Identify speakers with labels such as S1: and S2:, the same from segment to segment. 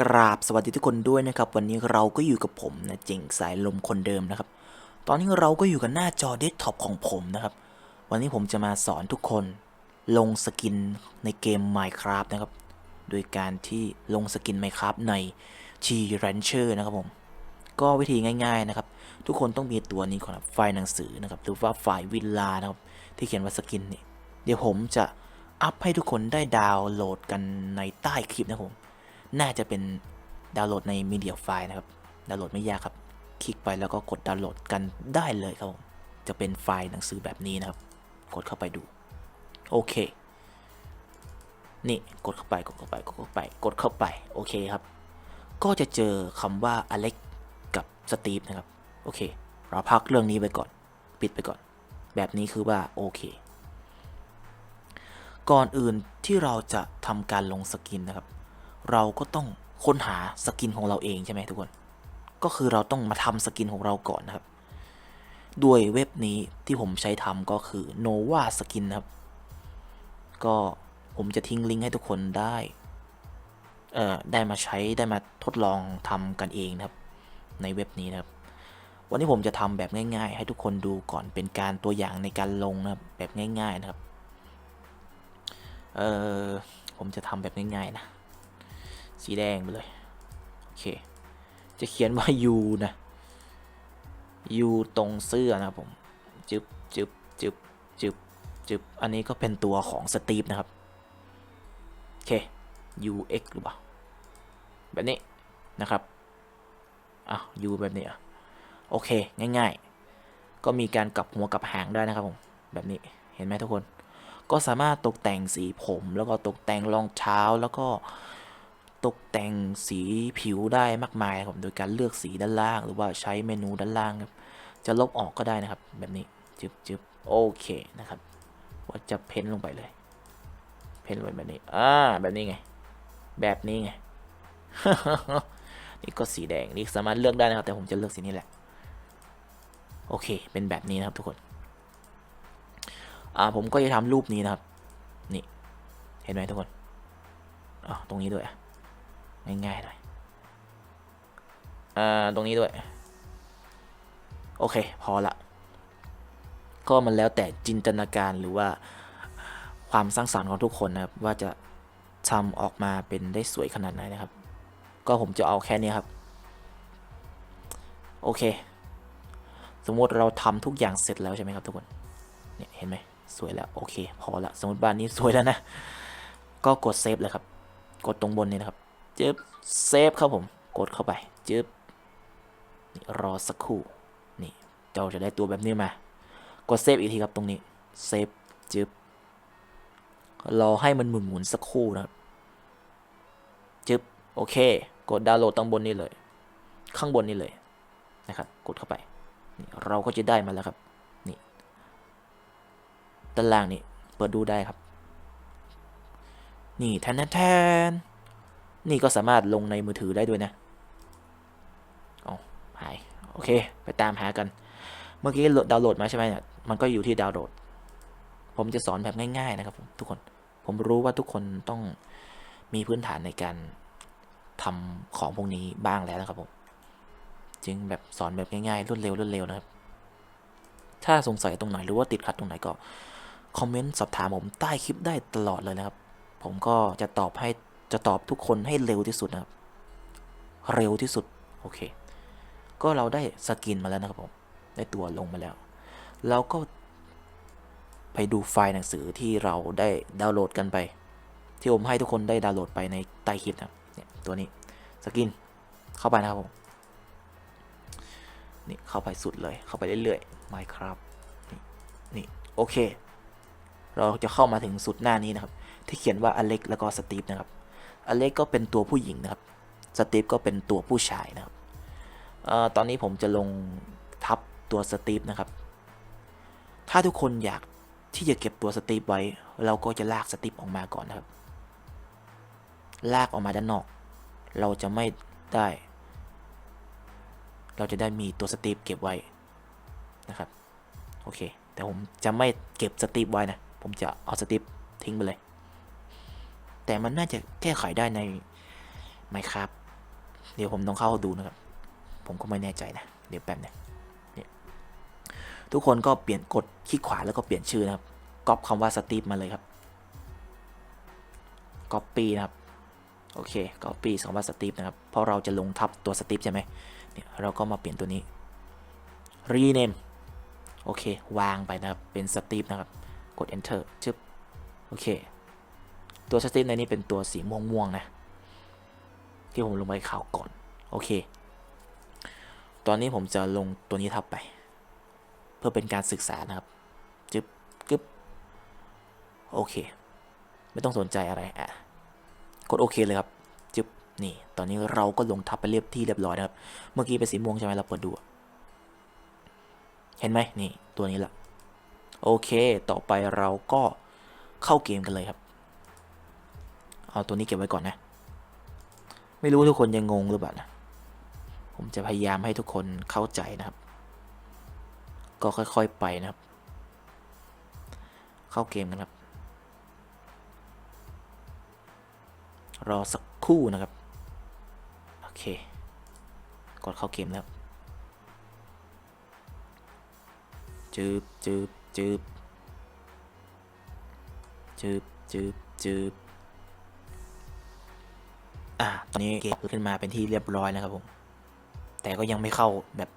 S1: กราบสวัสดีทุกคนด้วยนะครับ วันนี้เราก็อยู่กับผมนะเจ๋งสายลมคนเดิมนะครับ ตอนนี้เราก็อยู่กับหน้าจอเดสก์ท็อปของผมนะครับ วันนี้ผมจะมาสอนทุกคนลงสกินในเกม Minecraft นะครับ โดยการที่ลงสกิน Minecraft ใน T Rancher นะครับผม ก็วิธีง่ายๆนะครับ ทุกคนต้องมีตัวนี้ก่อนไฟล์หนังสือนะครับหรือว่าไฟล์วิลลานะครับที่เขียนว่าสกินนี่เดี๋ยวผมจะอัพให้ทุกคนได้ดาวน์โหลดกันในใต้คลิปนะครับผม น่าจะเป็นดาวน์โหลดในมีเดียไฟล์นะครับ ดาวน์โหลดไม่ยากครับ คลิกไปแล้วก็กดดาวน์โหลดกันได้เลยครับผมจะเป็นไฟล์หนังสือแบบนี้นะครับ กดเข้าไปดู โอเค นี่กดเข้าไป กดเข้าไป กดเข้าไป กดเข้าไป โอเคครับ ก็จะเจอคำว่าอเล็กกับสตีฟนะครับ โอเค เราพักเรื่องนี้ไปก่อน ปิดไปก่อน แบบนี้คือว่าโอเค ก่อนอื่นที่เราจะทำการลงสกินนะครับ เราก็ต้องค้นหาสกินของเราเองใช่ไหมทุกคน ก็คือเราต้องมาทำสกินของเราก่อนนะครับ ด้วยเว็บนี้ที่ผมใช้ทำก็คือ nova skin นะครับ ก็ผมจะทิ้งลิงก์ให้ทุกคนได้เอ่อได้มาใช้ได้มาทดลองทำกันเองนะครับ ในเว็บนี้นะครับ วันนี้ผมจะทำแบบง่ายๆ ให้ทุกคนดูก่อนเป็นการตัวอย่างในการลงนะครับแบบง่าย ๆนะครับ เอ่อผมจะทำแบบง่ายๆนะ สีแดงไปเลย โอเค จะเขียนว่า U นะ U ตรงเสื้อนะครับผมจึบจึบจึบจึบจึบอันนี้ก็เป็นตัวของสตีฟนะครับ โอเค UX หรือเปล่า แบบนี้นะครับอะ U แบบนี้อะ โอเค ง่าย ๆ ก็มีการกลับหัวกลับหางได้นะครับผม แบบนี้ เห็นไหมทุกคน ก็สามารถตกแต่งสีผม แล้วก็ตกแต่งรองเท้า แล้วก็ ตกแต่งสีผิวได้มากมายครับโดยการเลือกสีด้านล่าง หรือว่าใช้เมนูด้านล่างครับ จะลบออกก็ได้นะครับ แบบนี้จึบจึบโอเคนะครับว่าจะเพ้นลงไปเลย เพ้นลงไปแบบนี้อ่าแบบนี้ไง แบบนี้ไงนี่ก็สีแดงนี่สามารถเลือกได้นะครับ แต่ผมจะเลือกสีนี้แหละ โอเค เป็นแบบนี้นะครับทุกคนอ่าผมก็จะทำรูปนี้นะครับ นี่ เห็นไหมทุกคนอ๋อตรงนี้ด้วยอะ ง่ายๆหน่อยอ่าตรงนี้ด้วย โอเค พอละ ก็มันแล้วแต่จินตนาการหรือว่าความสร้างสรรค์ของทุกคนนะครับ ว่าจะทำออกมาเป็นได้สวยขนาดไหนนะครับ ก็ผมจะเอาแค่นี้ครับ โอเค สมมติเราทำทุกอย่างเสร็จแล้วใช่ไหมครับทุกคนเนี่ยเห็นไหมสวยแล้วโอเค พอละสมมติบ้านนี้สวยแล้วนะ ก็กดเซฟเลยครับ กดตรงบนนี้นะครับ จึ๊บเซฟครับผม กดเข้าไปจึ๊บรอสักครู่ นี่เราจะได้ตัวแบบนี้มา กดเซฟอีกทีครับตรงนี้เซฟจึ๊บรอให้มันหมุนหมุนสักครู่นะครับจึ๊บโอเค กดดาวน์โหลดตรงบนนี้เลย ข้างบนนี้เลยนะครับ กดเข้าไปนี่เราก็จะได้มาแล้วครับนี่ด้านล่างนี่เปิดดูได้ครับ นี่แทนแทน นี่ก็สามารถลงในมือถือได้ด้วยนะอ๋อหาย โอเค ไปตามหากัน เมื่อกี้ดาวน์โหลดมาใช่ไหมเนี่ย มันก็อยู่ที่ดาวน์โหลด ผมจะสอนแบบง่าย ๆ นะครับผมทุกคน ผมรู้ว่าทุกคนต้องมีพื้นฐานในการทำของพวกนี้บ้างแล้วนะครับผม จึงแบบสอนแบบง่ายๆ รวดเร็วรวดเร็วนะครับ ถ้าสงสัยตรงไหนหรือว่าติดขัดตรงไหนก็คอมเมนต์สอบถามผมใต้คลิปได้ตลอดเลยนะครับ ผมก็จะตอบให้ จะตอบทุกคนให้เร็วที่สุดนะครับ เร็วที่สุด โอเค ก็เราได้สกินมาแล้วนะครับผม ได้ตัวลงมาแล้ว เราก็ไปดูไฟล์หนังสือที่เราได้ดาวน์โหลดกันไป ที่ผมให้ทุกคนได้ดาวน์โหลดไปในใต้คลิปนะเนี่ยตัวนี้สกินเข้าไปนะครับผมนี่เข้าไปสุดเลยเข้าไปเรื่อยๆ Minecraft นี่นี่โอเค เราจะเข้ามาถึงสุดหน้านี้นะครับ ที่เขียนว่าอเล็กแล้วก็สตีฟนะครับ อเล็กก็เป็นตัวผู้หญิงนะครับ สตีฟก็เป็นตัวผู้ชายนะครับออตอนนี้ผมจะลงทับตัวสตีฟนะครับ ถ้าทุกคนอยากที่จะเก็บตัวสตีฟไว้ เราก็จะลากสตีฟออกมาก่อนนะครับ ลากออกมาด้านนอก เราจะไม่ได้ เราจะได้มีตัวสตีฟเก็บไว้นะครับ โอเค แต่ผมจะไม่เก็บสตีฟไว้นะ ผมจะเอาสตีฟทิ้งไปเลย แต่มันน่าจะแก้ไขได้ใน m i n e c r a f เดี๋ยวผมต้องเข้าดูนะครับ ผมก็ไม่แน่ใจนะ เดี๋ยวแป๊บนึงเนี่ยทุกคนก็เปลี่ยนกดคลิกขวาแล้วก็เปลี่ยนชื่อนะครับก๊อปคำว่าสตีฟมาเลยครับก๊อปปี้นะครับ โอเคก๊อปปี้คำว่าสตีฟนะครับ เพราะเราจะลงทับตัวสตีฟใช่ไหมเนี่ยเราก็มาเปลี่ยนตัวนี้ rename โอเค วางไปนะครับ เป็นสตีฟนะครับ กด enter ชึบ โอเค ตัวสตีฟในนี้เป็นตัวสีม่วงๆนะ ที่ผมลงไปข่าวก่อน โอเค ตอนนี้ผมจะลงตัวนี้ทับไป เพื่อเป็นการศึกษานะครับ จึบกึ๊บโอเค ไม่ต้องสนใจอะไรอะกดโอเคเลยครับ จึบนี่ ตอนนี้เราก็ลงทับไปเรียบที่เรียบร้อยนะครับ เมื่อกี้เป็นสีม่วงใช่ไหมเราเปิดดู เห็นไหมนี่ ตัวนี้แหละโอเค ต่อไปเราก็เข้าเกมกันเลยครับ เอาตัวนี้เก็บไว้ก่อนนะ ไม่รู้ทุกคนยังงงหรือเปล่านะ ผมจะพยายามให้ทุกคนเข้าใจนะครับ ก็ค่อยๆไปนะครับ เข้าเกมกันครับ รอสักครู่นะครับ โอเค กดเข้าเกมแล้วจืบจืบจืบจืบจืบจืบ อนนี้เกมขึ้นมาเป็นที่เรียบร้อยนะครับผม แต่ก็ยังไม่เข้าแบบ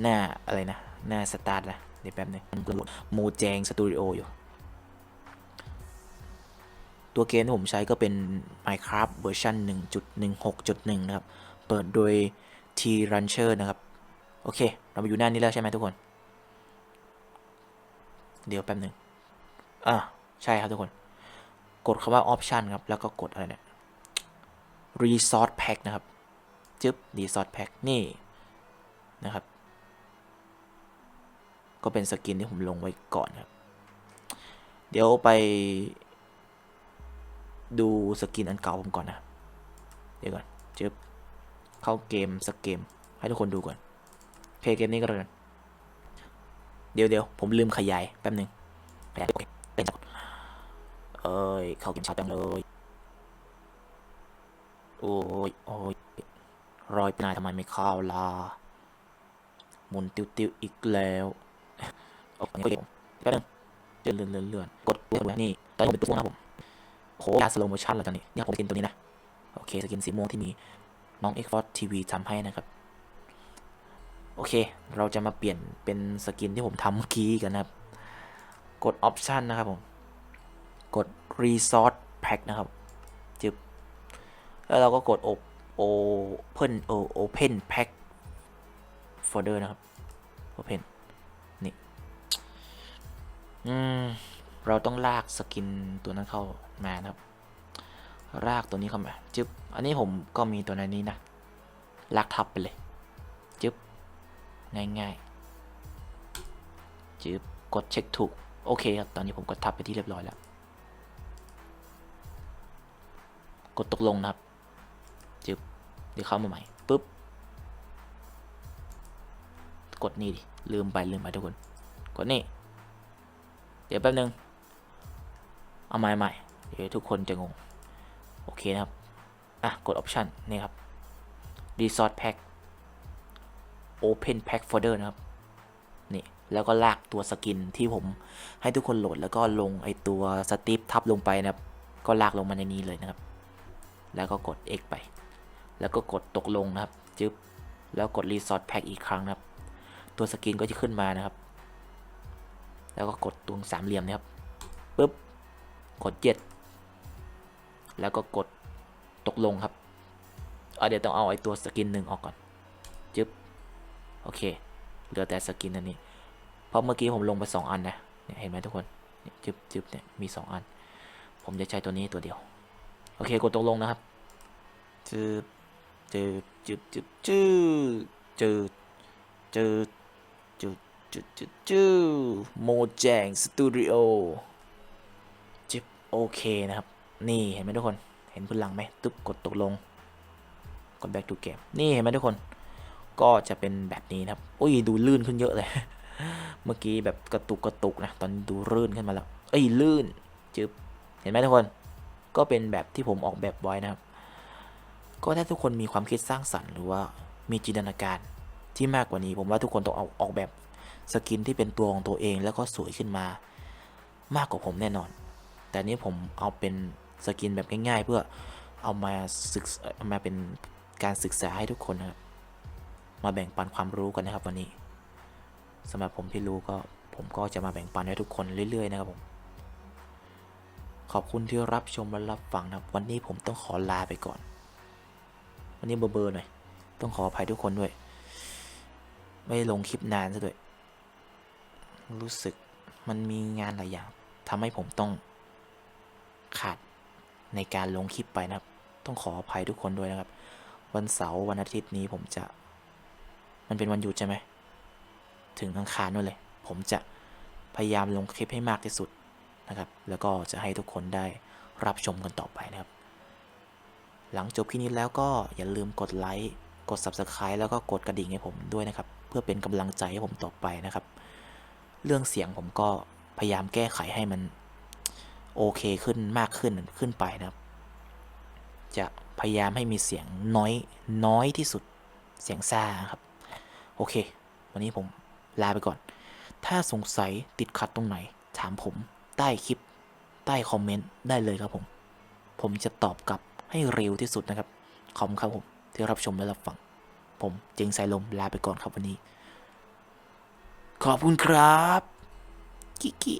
S1: หน้าอะไรนะ หน้าสตาร์ทนะเดี๋ยวแป๊บนึงมันโหลดโมแจงสตูดิโออยู่ ตัวเกมที่ผมใช้ก็เป็น Minecraft เวอร์ชัน1.16.1 นะครับ เปิดโดย T Rancher นะครับ โอเค เรามาอยู่หน้านี้แล้วใช่ไหมทุกคน เดี๋ยวแป๊บหนึ่งอะใช่ครับทุกคน กดคำว่า option ครับ แล้วก็กดอะไรเนี่ย resource pack นะครับ จึ๊บ resource pack นี่นะครับ ก็เป็นสกินที่ผมลงไว้ก่อนครับ เดี๋ยวไป ดูสกินอันเก่าผมก่อนนะ เดี๋ยวก่อน จึ๊บ เข้าเกมสักเกม ให้ทุกคนดูก่อนเพย์เกมนี้ก็แล้วกัน เดี๋ยวเดี๋ยวผมลืมขยายแป๊บหนึ่งขยายโอเคเป็นจังเอ้ย เข้าเกมช้าจังเลย โอ้ยโอ้ยรอยไปไหนทำไมไม่เข้าล่ะหมุนติ้วติ้วอีกแล้วโอเคเดี๋ยวแป๊บนึงเลื่อนเลื่อนเลื่อนเลื่อนกดเลื่อนนี่ตอนนี้ผมเป็นตัวม่วงนะผมโหยาสโลโมชั่นแล้วตอนนี้เนี่ยผมสกินตัวนี้นะ โอเคสกินสีม่วงที่มี น้อง Xbox TV ทำให้นะครับ โอเค เราจะมาเปลี่ยนเป็นสกินที่ผมทำเมื่อกี้กันนะครับ กด Option นะครับผม กด Resource Pack นะครับจึบ แล้วเราก็กด Open Open Pack Folder นะครับ Open นี่อืมเราต้องลากสกินตัวนั้นเข้ามานะครับ ลากตัวนี้เข้ามาจึบอันนี้ผมก็มีตัวนั้นนี้นะ ลากทับไปเลย จึบง่ายๆจึบกดเช็คถูก โอเคครับ ตอนนี้ผมกดทับไปที่เรียบร้อยแล้ว กดตกลงนะครับ เดี๋ยวเข้ามาใหม่ปุ๊บ กดนี่ดิ ลืมไปลืมไปทุกคน กดนี่ เดี๋ยวแป๊บนึง เอาใหม่ใหม่เดี๋ยวทุกคนจะงง โอเคนะครับ อะ กด Option นี่ครับ Resource Pack Open Pack Folder นะครับ นี่ แล้วก็ลากตัวสกินที่ผมให้ทุกคนโหลดแล้วก็ลงไอตัวสติปทับลงไปนะครับ ก็ลากลงมาในนี้เลยนะครับ แล้วก็กด X ไป แล้วก็กดตกลงนะครับ จึ๊บ แล้วกด Resource Pack อีกครั้งนะครับ ตัวสกินก็จะขึ้นมานะครับ แล้วก็กดตรงสามเหลี่ยมนะครับปึ๊บ กดเจ็ด แล้วก็กดตกลงครับเอาเดี๋ยวต้องเอาไอ้ตัวสกินหนึ่งออกก่อน จึ๊บ โอเค เหลือแต่สกินอันนี้ เพราะเมื่อกี้ผมลงไปสองอันนะ เห็นไหมทุกคน จึ๊บจึ๊บเนี่ย มีสองอัน ผมจะใช้ตัวนี้ตัวเดียว โอเค กดตกลงนะครับ จึ๊บ จึ๊บจึ๊บจึ๊บจึ๊บจึ๊บจึ๊บจึ๊บจึ๊บจึ๊บจึ๊บโมแจงสตูดิโอจึ๊บโอเคนะครับ นี่เห็นไหมทุกคน เห็นพื้นหลังไหมตึ๊บกดตกลง กด back to game นี่เห็นไหมทุกคน ก็จะเป็นแบบนี้นะครับ อุ้ยดูลื่นขึ้นเยอะเลย เมื่อกี้แบบกระตุกกระตุกนะ ตอนนี้ดูลื่นขึ้นมาแล้ว เอ้ยลื่นจึ๊บเห็นไหมทุกคน ก็เป็นแบบที่ผมออกแบบไว้นะครับ ก็ถ้าทุกคนมีความคิดสร้างสรรค์หรือว่ามีจินตนาการที่มากกว่านี้ ผมว่าทุกคนต้องเอาออกแบบสกินที่เป็นตัวของตัวเองแล้วก็สวยขึ้นมา มากกว่าผมแน่นอน แต่นี้ผมเอาเป็นสกินแบบง่ายๆ เพื่อเอามาศึกมาเป็นการศึกษาให้ทุกคนนะครับมาแบ่งปันความรู้กันนะครับวันนี้สำหรับผมที่รู้ก็ผมก็จะมาแบ่งปันให้ทุกคนเรื่อยๆนะครับผมขอบคุณที่รับชมและรับฟังนะครับวันนี้ผมต้องขอลาไปก่อน วันนี้เบอร์หน่อย ต้องขออภัยทุกคนด้วย ไม่ลงคลิปนานซะด้วย รู้สึกมันมีงานหลายอย่างทำให้ผมต้องขาดในการลงคลิปไปนะครับ ต้องขออภัยทุกคนด้วยนะครับ วันเสาร์วันอาทิตย์นี้ผมจะ มันเป็นวันหยุดใช่ไหม ถึงอังคารนู่นเลย ผมจะพยายามลงคลิปให้มากที่สุดนะครับ แล้วก็จะให้ทุกคนได้รับชมกันต่อไปนะครับ หลังจบคลิปนี้แล้วก็อย่าลืมกดไลค์กด Subscribe แล้วก็กดกระดิ่งให้ผมด้วยนะครับ เพื่อเป็นกำลังใจให้ผมต่อไปนะครับ เรื่องเสียงผมก็พยายามแก้ไขให้มันโอเคขึ้นมากขึ้นขึ้นไปนะครับ จะพยายามให้มีเสียงน้อยน้อยที่สุดเสียงซ่าครับ โอเค วันนี้ผมลาไปก่อน ถ้าสงสัยติดขัดตรงไหน ถามผมใต้คลิป ใต้คอมเมนต์ได้เลยครับผม ผมจะตอบกลับ ให้เร็วที่สุดนะครับ ขอบคุณครับผมที่รับชมและรับฟัง ผมเจงสายลมลาไปก่อนครับวันนี้ ขอบคุณครับ กิกิ